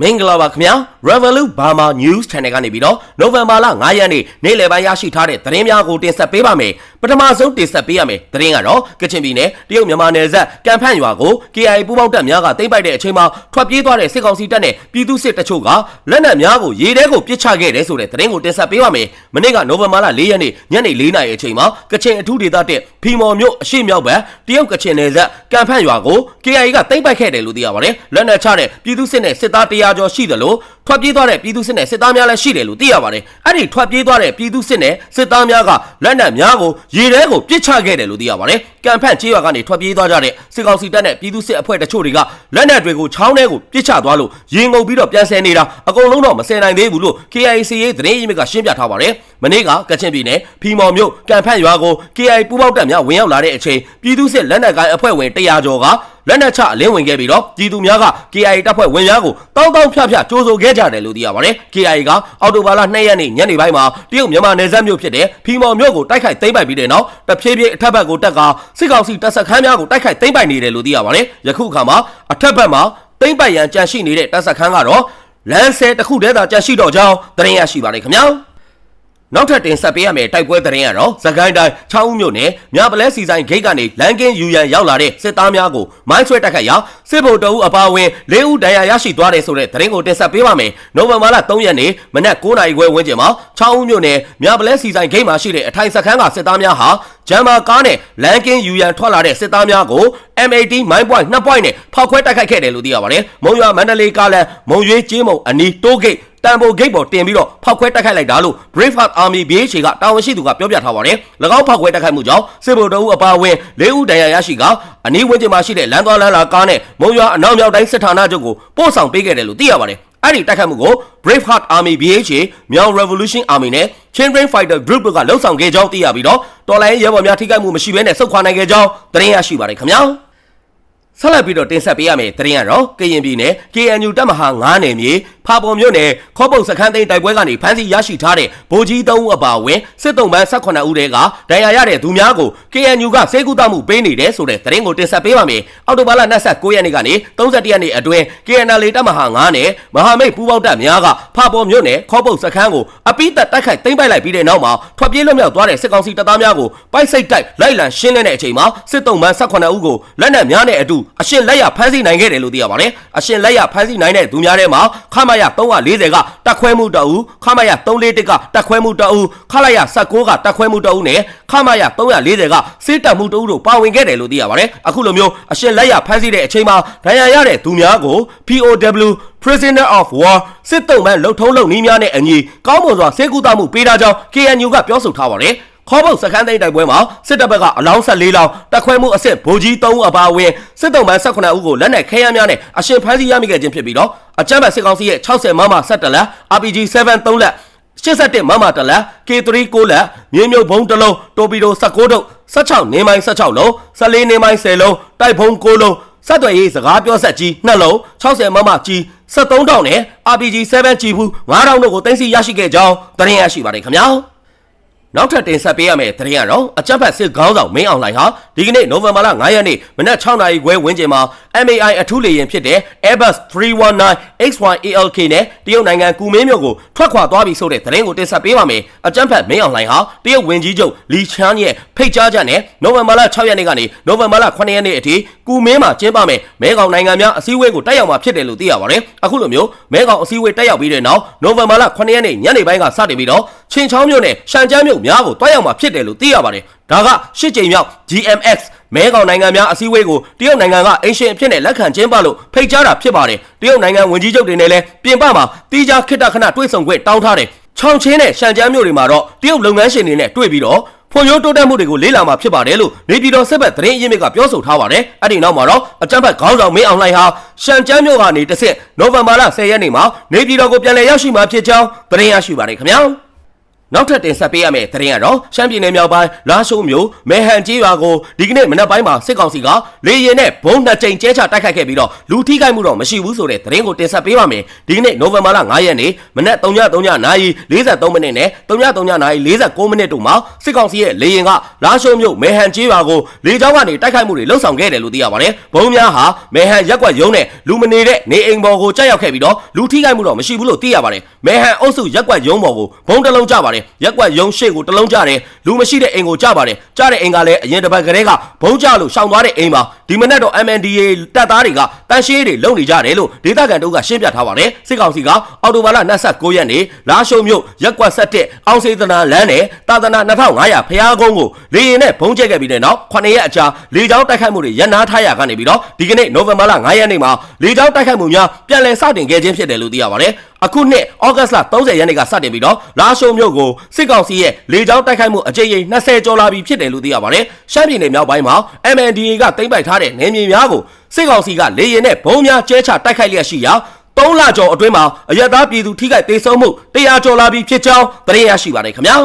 မင်္ဂလာပါခင်ဗျာ Revolut Burma News Channel ကနေပြီးတော့နိုဝင်ဘာလ9ရက်နေ့နေ့လယ်ပိုင်းရရှိထားတဲ့သတင်းများကိုတင်ဆက်ပေးပါမယ်ပထမဆုံးတင်ဆက်ပေးရမယ်သတင်းကတော့ကချင်ပြည်နယ်တရုတ်မြန်မာနယ်စပ်ကံဖန့်ရွာကို KIA ပူးပေါင်းတပ်များကသိမ်းပိုက်တဲ့အချိန်မှာထွက်ပြေးသွားတဲ့စစ်ကောင်စီတပ်နဲ့ပြည်သူစစ်တချို့ကလက်နက်များကိုရေထဲကိုပစ်ချခဲ့တယ်ဆိုတဲ့သတင်းကိုတင်ဆက်ပေးပါမယ်မနေ့ကနိုဝင်ဘာလ4ရက်နေ့ညနေ4နာရီအချိန်မှာကချင်အထူးဒေသတက်ဖီမော်မြို့အရှိမြောက်ဘက်တရုတ်ကချင်နယ်စပ်ကံဖန့်ရွာကို KIA ကသိမ်းပိုက်ခဲ့တယ်လို့သိရပါတယ်လက်နက်ချတဲ့ပြည်သူစစ်နဲ့စစ်သား100ကျော်ရှိတယ်လို့ ထွက်ပြေးသွားတဲ့ပြည်သူစစ်နဲ့စစ်သားများလည်းရှိတယ်လို့သိရပါတယ်အဲ့ဒီထွက်ပြေးသွားတဲ့ပြည်သူစစ်နဲ့စစ်သားများကလက်နက်များကိုရေထဲကိုပစ်ချခဲ့တယ်လို့သိရပါတယ်ကံဖန့်ချေးရွာကနေထွက်ပြေးသွားကြတဲ့စစ်ကောင်စီတပ်နဲ့ပြည်သူစစ်အဖွဲ့တချို့တွေကလက်နက်တွေကိုချောင်းထဲကိုပစ်ချသွားလို့ရင်ငုံပြီးတော့ပြန်ဆယ်နေတာအကုန်လုံးတော့မဆယ်နိုင်သေးဘူးလို့ KIC ရေးသတင်းရင်းမြစ်ကရှင်းပြထားပါတယ်မနေ့ကကချင်ပြည်နယ်ဖီမော်မြို့ကံဖန့်ရွာကို KI ပူးပေါင်းတပ်များဝင်ရောက်လာတဲ့အချိန်ပြည်သူစစ်လက်နက်ကိုင်အဖွဲ့ဝင်100ကျော်က လက်နက်ချအလင်းဝင်ခဲ့ပြီးတော့ပြည်သူများက KIA တပ်ဖွဲ့ဝင်များကိုတောင်းတောင်းဖြဖြကြိုးဆိုခဲ့ကြတယ်လို့သိရပါတယ်။ KIA ကအော်တိုဘာလ2ရက်နေ့ညနေပိုင်းမှာတရုတ်မြန်မာနယ်စပ်မြို့ဖြစ်တဲ့ဖီမော်မြို့ကိုတိုက်ခိုက်သိမ်းပိုက်ပြီးတဲ့နောက်တဖြည်းဖြည်းအထက်ဘက်ကိုတက်ကစစ်ကောင်စီတပ်စခန်းများကိုတိုက်ခိုက်သိမ်းပိုက်နေတယ်လို့သိရပါတယ်။ယခုအခါမှာအထက်ဘက်မှာသိမ်းပိုက်ရန်ကြံရှိနေတဲ့တပ်စခန်းကတော့လမ်းဆဲတစ်ခုတည်းသာကြံရှိတော့ကြောင်းသတင်းရရှိပါတယ်ခင်ဗျာ။ နောက်ထပ်တင်ဆက်ပေးရမယ့်တိုက်ပွဲသတင်းကတော့သခိုင်းတိုင်း6ဦးမြို့နယ်မြပလဲစီဆိုင်ဂိတ်ကနေလန်ကင်းယူရန်ရောက်လာတဲ့စစ်သားများကိုမိုင်းဆွဲတိုက်ခိုက်ရာစစ်ဗိုလ်တအုပ်အပါအဝင်၄ဦးဒဏ်ရာရရှိသွားတယ်ဆိုတဲ့သတင်းကိုတင်ဆက်ပေးပါမယ်။နိုဝင်ဘာလ3ရက်နေ့မနက်9:00နာရီခွဲဝန်းကျင်မှာ6ဦးမြို့နယ်မြပလဲစီဆိုင်ဂိတ်မှာရှိတဲ့အထိုင်စခန်းကစစ်သားများဟာဂျမ်မာကားနဲ့လန်ကင်းယူရန်ထွက်လာတဲ့စစ်သားများကို MAD မိုင်းပွိုင်း2ပွိုင်းနဲ့ဖောက်ခွဲတိုက်ခိုက်ခဲ့တယ်လို့သိရပါတယ်။မုံရွာမန္တလေးကားလန်မုံရွေးကျေးမုံအနီးတိုးဂိတ် တန်ဖိုဂိတ်ပေါ်တင်ပြီးတော့ဖောက်ခွဲတိုက်ခိုက်လိုက်တာလို့ Braveheart Army BHA ကတာဝန်ရှိသူကပြောပြထားပါတယ်။၎င်းဖောက်ခွဲတိုက်ခိုက်မှုကြောင့်စစ်ဗိုလ်တအုပ်အပါအဝင်၄ဦးဒဏ်ရာရရှိကအနီးဝန်းကျင်မှာရှိတဲ့လမ်းသွားလမ်းလာကားနဲ့မုံရွာအနောက်မြောက်တိုင်းစစ်ဌာနချုပ်ကိုပို့ဆောင်ပေးခဲ့တယ်လို့သိရပါတယ်။အဲ့ဒီတိုက်ခိုက်မှုကို Braveheart Army BHA မြောင် Revolution Army နဲ့ Chain Brain Fighter Group တို့ကလှုပ်ဆောင်ခဲ့ကြောင်းသိရပြီးတော့တော်လိုင်းရဲဘော်များထိခိုက်မှုမရှိဘဲနဲ့ဆုတ်ခွာနိုင်ခဲ့ကြောင်းသတင်းရရှိပါတယ်ခင်ဗျာ။ ဆက်လက်ပြီးတော့တင်ဆက်ပေးရမယ့်သတင်းကတော့ကရင်ပြည်နယ် KNU တပ်မဟာ9နယ်မြေဖာပုံမြို့နယ်ခေါပုတ်စခန်းသိမ်းတိုက်ပွဲကနေဖမ်းဆီးရရှိထားတဲ့ဗိုလ်ကြီး3ဦးအပါအဝင်စစ်တုံးပန်း18ဦးတဲကဒဏ်ရာရတဲ့သူများကို KNU ကစေကူတမှုပေးနေတယ်ဆိုတဲ့သတင်းကိုတင်ဆက်ပေးပါမယ်။အောက်တိုဘာလ29ရက်နေ့ကနေ31ရက်နေ့အတွင်း KNL တပ်မဟာ9နယ်မဟာမိတ်ပူးပေါင်းတပ်များကဖာပုံမြို့နယ်ခေါပုတ်စခန်းကိုအပိသက်တိုက်ခိုက်သိမ်းပိုက်လိုက်ပြီးတဲ့နောက်မှာထွက်ပြေးလွတ်မြောက်သွားတဲ့စစ်ကောင်စီတပ်သားများကိုပိုက်စိတ်တိုက်လိုက်လံရှင်းလင်းတဲ့အချိန်မှာစစ်တုံးပန်း18ဦးကိုလက်နက်များနဲ့အတူအရှင်လက်ရဖမ်းဆီးနိုင်ခဲ့တယ်လို့သိရပါတယ်။အရှင်လက်ရဖမ်းဆီးနိုင်တဲ့သူများထဲမှာခမရ340ကတက်ခွဲမှုတအူခမရ341ကတက်ခွဲမှုတအူခလာရ19ကတက်ခွဲမှုတအူနဲ့ခမရ340ကစစ်တပ်မှုတအူတို့ပါဝင်ခဲ့တယ်လို့သိရပါတယ်။အခုလိုမျိုးအရှင်လက်ရဖမ်းဆီးတဲ့အချိန်မှာဒဏ်ရာရတဲ့သူများကို POW Prisoner of War စစ်တုံးမှန်လှုပ်ထုံးလုံနည်းများနဲ့အညီကောင်းမွန်စွာစေကူတာမှုပေးထားကြောင်း KNU ကပြောဆိုထားပါတယ်။ ခေါပုတ်စခန်းသိမ်းတိုက်ပွဲမှာစစ်တပ်ဘက်ကအလောင်း14လောင်းတက်ခွဲမှုအဆင့်ဗိုလ်ကြီး3ဦးအပါအဝင်စစ်တုံးပန်း18ဦးကိုလက်နက်ခဲယမ်းများနဲ့အရှင်ဖမ်းဆီးရမိခဲ့ခြင်းဖြစ်ပြီးတော့အကြမ်းဖက်စစ်ကောင်စီရဲ့60မမ17လက် RPG 7 3လက်81မမတလက် K3 6လက်မြေမြုပ်ဘုံတစ်လုံးတိုပီတို16တုပ်16နေမိုင်း16လုံး14နေမိုင်း10လုံးတိုက်ဘုံ9လုံးဆက်သွယ်ရေးစကားပြောဆက်ကြီး2လုံး60မမကြီး73တောင်နဲ့ RPG 7ကြီးဘူး9000တို့ကိုတင်စီရရှိခဲ့ကြောင်းသတင်းရရှိပါတယ်ခင်ဗျာ နောက်ထပ်တင်ဆက်ပေးရမယ့်သတင်းကတော့အကြမ်းဖက်စစ်ခေါင်းဆောင်မင်းအောင်လှိုင်ဟာဒီကနေ့နိုဝင်ဘာလ9ရက်နေ့မနက်6နာရီခွဲဝန်းကျင်မှာ MAI အထူးလေယာဉ်ဖြစ်တဲ့ Airbus 319 X1ALK နဲ့တရုတ်နိုင်ငံကူမင်းမြို့ကိုထွက်ခွာသွားပြီဆိုတဲ့သတင်းကိုတင်ဆက်ပေးပါမယ်။အကြမ်းဖက်မင်းအောင်လှိုင်ဟာတရုတ်ဝန်ကြီးချုပ်လီချန်းရဲ့ဖိတ်ကြားချက်နဲ့နိုဝင်ဘာလ6ရက်နေ့ကနေနိုဝင်ဘာလ9ရက်နေ့အထိကူမင်းမှာကျင်းပမယ်မဲကောင်နိုင်ငံများအစည်းအဝေးကိုတက်ရောက်မှာဖြစ်တယ်လို့သိရပါတယ်။အခုလိုမျိုးမဲကောင်အစည်းအဝေးတက်ရောက်ပြီးတဲ့နောက်နိုဝင်ဘာလ9ရက်နေ့ညနေပိုင်းကစတင်ပြီးတော့ချင်းချောင်းမြို့နယ်ရှန်ကျန်းမြို့များကိုတွားရောက်မှာဖြစ်တယ်လို့သိရပါတယ်။ဒါကရှစ်ကြိမ်မြောက် GMX မဲကောင်နိုင်ငံများအစည်းအဝေးကိုတရုတ်နိုင်ငံကအင်ရှင်အဖြစ်နဲ့လက်ခံကျင်းပလို့ဖိတ်ကြားတာဖြစ်ပါတယ်။တရုတ်နိုင်ငံဝန်ကြီးချုပ်တွေနဲ့လည်းပြင်ပမှာတီးခြားခိတ္တခဏတွေ့ဆုံခွင့်တောင်းထားတယ်။ချောင်းချင်းနဲ့ရှန်ကျန်းမြို့တွေမှာတော့တရုတ်လုပ်ငန်းရှင်တွေနဲ့တွေ့ပြီးတော့ဖွံ့ဖြိုးတိုးတက်မှုတွေကိုလေ့လာမှာဖြစ်ပါတယ်လို့နေပြည်တော်စစ်ဘက်သတင်းအရင်းမြစ်ကပြောဆိုထားပါတယ်။အဲ့ဒီနောက်မှာတော့အကြမ်းဖက်ခေါင်းဆောင်မင်းအောင်လှိုင်ဟာရှန်ကျန်းမြို့ကနေတစ်ဆက်နိုဝင်ဘာလ10ရက်နေ့မှာနေပြည်တော်ကိုပြန်လည်ရောက်ရှိမှာဖြစ်ကြောင်းသတင်းရရှိပါတယ်ခင်ဗျာ။ နောက်ထပ်တင်ဆက်ပေးရမယ့်သတင်းကတော့ရှမ်းပြည်နယ်မြောက်ပိုင်းလာရှိုးမြို့မဲဟန်ကြီးရွာကိုဒီကနေ့မနက်ပိုင်းမှာစစ်ကောင်စီကလေရင်နဲ့ဘုံနှစ်ကြိမ်ကျဲချတိုက်ခိုက်ခဲ့ပြီးတော့လူထိခိုက်မှုတော့မရှိဘူးဆိုတဲ့သတင်းကိုတင်ဆက်ပေးပါမယ်ဒီကနေ့နိုဝင်ဘာလ9ရက်နေ့မနက်3:03နာရီ43မိနစ်နဲ့3:03နာရီ49မိနစ်တို့မှာစစ်ကောင်စီရဲ့လေရင်ကလာရှိုးမြို့မဲဟန်ကြီးရွာကိုလေကြောင်းကနေတိုက်ခိုက်မှုတွေလှုပ်ဆောင်ခဲ့တယ်လို့သိရပါတယ်ဘုံများဟာမဲဟန်ရက်ကွက်ရုံးနဲ့လူမနေတဲ့နေအိမ်ပေါ်ကိုကြောက်ရောက်ခဲ့ပြီးတော့လူထိခိုက်မှုတော့မရှိဘူးလို့သိရပါတယ်မဲဟန်အုပ်စုရက်ကွက်ရုံးပေါ်ကိုဘုံတစ်လုံးကျပါတယ်ရက်ကွက်ရုံးရှေ့ကိုတစ်လုံးကျတယ်လူမရှိတဲ့အိမ်ကိုကျပါတယ်ကျတဲ့အိမ်ကလည်းအရင်တစ်ပတ်ကလေးကဘုံကျလို့ရှောင်သွားတဲ့အိမ်ပါဒီမနေ့တော့ MNDA တပ်သားတွေကတန်ရှင်းတွေလုံနေကြတယ်လို့ဒေသခံတို့ကရှင်းပြထားပါတယ်စစ်ကောင်စီကအော်တိုဘာလ29ရက်နေ့လာရှုံမြို့ရက်ကွက်7အောင်စေတနာလမ်းနဲ့တာသနာ2500ဖျားကုန်းကိုလေရင်နဲ့ဘုံကျက်ခဲ့ပြီးတဲ့နောက်9ရက်အကြာလေကြောင်းတိုက်ခိုက်မှုတွေရန်နာထားရကနေပြီးတော့ဒီကနေ့နိုဝင်ဘာလ9ရက်နေ့မှာလေကြောင်းတိုက်ခိုက်မှုများပြန်လည်စတင်ခဲ့ခြင်းဖြစ်တယ်လို့သိရပါတယ်အခုနှစ်ဩဂတ်လ30ရက်နေ့ကစတင်ပြီးတော့လာရှုံမြို့ကိုစစ်ကောင်စီရဲ့လေကြောင်းတိုက်ခိုက်မှုအကြိမ်ကြီး20ကျော်လာပြီဖြစ်တယ်လို့သိရပါတယ်ရှမ်းပြည်နယ်မြောက်ပိုင်းမှာ MNDA ကတိမ့်ပိုက်ထားတဲ့နယ်မြေများကိုစစ်ကောင်စီကလေရင်နဲ့ဘုံများကျဲချတိုက်ခိုက်လျက်ရှိရာ၃လကျော်အတွင်းမှာအရက်သားပြည်သူထိခိုက်ဒေဆုံးမှုတရားကျော်လာပြီဖြစ်ကြောင်းသတင်းရရှိပါတယ်ခင်ဗျာ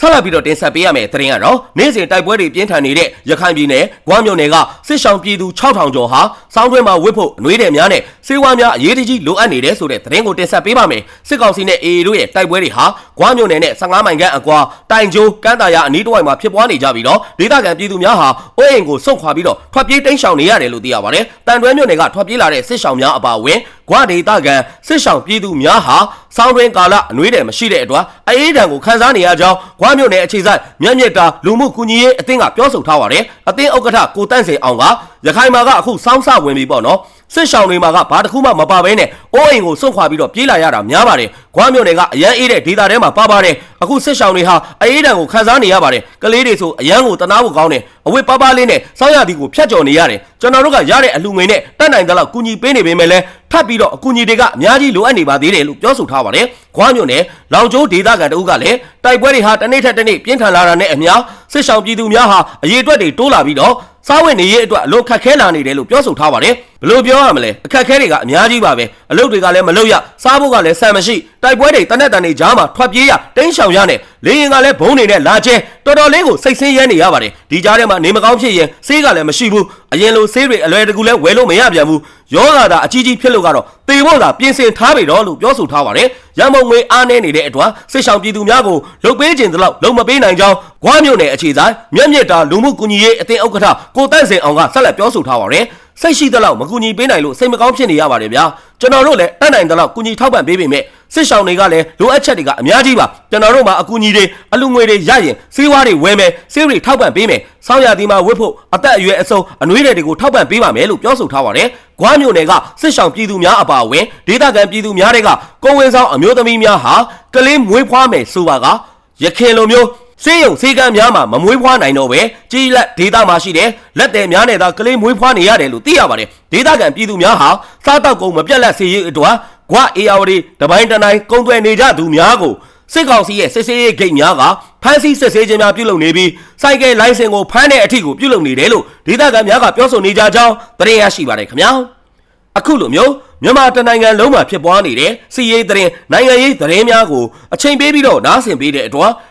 ဆက်လက်ပြီးတော့တင်ဆက်ပေးရမယ့်သတင်းကတော့နေ့စဉ်တိုက်ပွဲတွေပြင်းထန်နေတဲ့ရခိုင်ပြည်နယ်ဂွမ်းမြို့နယ်ကစစ်ဆောင်ပြည်သူ6000ကျော်ဟာစောင်းတွင်းမှာဝစ်ဖို့အနှွေးတယ်များနဲ့စေဝါများအရေးတကြီးလိုအပ်နေတယ်ဆိုတဲ့သတင်းကိုတင်ဆက်ပေးပါမယ်စစ်ကောင်စီနဲ့ AA တို့ရဲ့တိုက်ပွဲတွေဟာဂွမ်းမြို့နယ်နဲ့15မိုင်ခန့်အကွာတိုင်ကျိုးကမ်းတာရအနီးတစ်ဝိုက်မှာဖြစ်ပွားနေကြပြီးတော့ဒေသခံပြည်သူများဟာအိုးအိမ်ကိုစွန့်ခွာပြီးတော့ထွက်ပြေးတိမ်းရှောင်နေရတယ်လို့သိရပါတယ်တန်တွဲမြို့နယ်ကထွက်ပြေးလာတဲ့စစ်ဆောင်များအပါအဝင် ဂွဒေသခံစစ်ဆောင်ပြည်သူများဟာစောင်းတွင်းကာလအနှွေးတယ်မရှိတဲ့အတွက်အေးဒဏ်ကိုခန်းစားနေရကြောင်းဂွမြို့နယ်အခြေစိုက်မြတ်မြတ်တာလူမှုကူညီရေးအသင်းကပြောဆိုထားပါတယ်အသင်းဥက္ကဋ္ဌကိုတန့်စင်အောင်ကရခိုင်မှာကအခုစောင်းဆဝင်ပြီပေါ့နော်စစ်ဆောင်တွေမှာကဘာတစ်ခုမှမပါဘဲနဲ့အိုးအိမ်ကိုစွန့်ခွာပြီးတော့ပြေးလာရတာများပါတယ်။ခွားမြို့နယ်ကအရန်အေးတဲ့ဒေသထဲမှာပါပါတယ်။အခုစစ်ဆောင်တွေဟာအေးဒဏ်ကိုခံစားနေရပါတယ်။ကလေးတွေဆိုအရန်ကိုတနာဖို့ကောင်းတယ်။အဝတ်ပါးပါးလေးနဲ့စောင်းရသည်ကိုဖျက်ကျော်နေရတယ်။ကျွန်တော်တို့ကရတဲ့အလူငွေနဲ့တက်နိုင်တဲ့လောက်ကူညီပေးနေပေမဲ့လည်း ထပ်ပြီးတော့အကူအညီတွေကအများကြီးလိုအပ်နေပါသေးတယ်လို့ပြောဆိုထားပါတယ်။ခွားမြို့နယ်လောင်ကျိုးဒေသခံတအုပ်ကလည်းတိုက်ပွဲတွေဟာတစ်နေ့ထက်တစ်နေ့ပြင်းထန်လာတာနဲ့အမျှစစ်ဆောင်ပြည်သူများဟာအရေးအတွက်တွေတိုးလာပြီးတော့စားဝတ်နေရေးအတွက်အလို့ခက်ခဲလာနေတယ်လို့ပြောဆိုထားပါတယ်ဘယ်လိုပြောရမလဲအခက်ခဲတွေကအများကြီးပါပဲ အလုပ်တွေကလည်းမလုပ်ရစားဖို့ကလည်းဆန်မရှိတိုက်ပွဲတွေတနက်တန်တွေကြားမှာထွက်ပြေးရတင်းရှောင်ရနဲ့လေရင်ကလည်းဘုံနေနဲ့လာကျဲတော်တော်လေးကိုစိတ်ဆင်းရဲနေရပါတယ်ဒီကြားထဲမှာနေမကောင်းဖြစ်ရင်ဆေးကလည်းမရှိဘူးအရင်လိုဆေးတွေအလွယ်တကူလဲဝယ်လို့မရပြန်ဘူးယောဂါသာအကြီးကြီးဖြစ်လို့ကတော့တေဖို့သာပြင်ဆင်ထားပြီတော့လို့ပြောဆိုထားပါတယ်ရန်မုံငွေအားနေနေတဲ့အတွက်စစ်ဆောင်ပြည်သူများကိုလုတ်ပေးခြင်းတလောက်လုံမပေးနိုင်ကြောင်းဂွားမြို့နယ်အခြေဆိုင်မြက်မြက်တာလူမှုကူညီရေးအသင်းဥက္ကဋ္ဌကိုတန့်စင်အောင်ကဆက်လက်ပြောဆိုထားပါတယ် စိတ်ရှိသလောက်မကူညီပေးနိုင်လို့စိတ်မကောင်းဖြစ်နေရပါတယ်ဗျာကျွန်တော်တို့လည်းတတ်နိုင်သလောက်ကူညီထောက်ပံ့ပေးပေမဲ့စစ်ဆောင်တွေကလည်းလိုအပ်ချက်တွေကအများကြီးပါကျွန်တော်တို့မှာအကူအညီတွေအလူငွေတွေရရင်စေးဝါးတွေဝယ်မယ်စေးတွေထောက်ပံ့ပေးမယ်စောင်းရသည်မှာဝတ်ဖို့အသက်အရွယ်အစုံအနှွေးတွေကိုထောက်ပံ့ပေးပါမယ်လို့ပြောဆိုထားပါတယ်ဂွားမြို့နယ်ကစစ်ဆောင်ပြည်သူများအပါအဝင်ဒေသခံပြည်သူများတွေကကိုဝင်ဆောင်အမျိုးသမီးများဟာကလေးမွေးဖွားမယ်ဆိုပါကရခင်လိုမျိုး စေးရုံစေးကမ်းများမှာမမွေးဖွားနိုင်တော့ပဲကြီးလက်ဒေသမှာရှိတဲ့လက်တယ်များနဲ့သာကလေးမွေးဖွားနေရတယ်လို့သိရပါတယ်ဒေသခံပြည်သူများဟာစားတောက်ကုန်မပြတ်လက်စေရေးအတွက်ဂွာအေယာဝတီတပိုင်းတနိုင်ကုန်းသွဲနေကြသူများကိုစစ်ကောင်စီရဲ့စစ်စေးရေးဂိတ်များကဖမ်းဆီးစစ်ဆေးခြင်းများပြုလုပ်နေပြီးစိုက်ကယ်လိုင်စင်ကိုဖမ်းတဲ့အထိကိုပြုလုပ်နေတယ်လို့ဒေသခံများကပြောဆိုနေကြကြောင်းသတင်းရရှိပါတယ်ခင်ဗျာအခုလိုမျိုးမြန်မာတနိုင်ငံလုံးမှာဖြစ်ပွားနေတဲ့စီးရေးသတင်းနိုင်ငံရေးသတင်းများကိုအချိန်ပေးပြီးတော့နားဆင်ပေးတဲ့အတွက်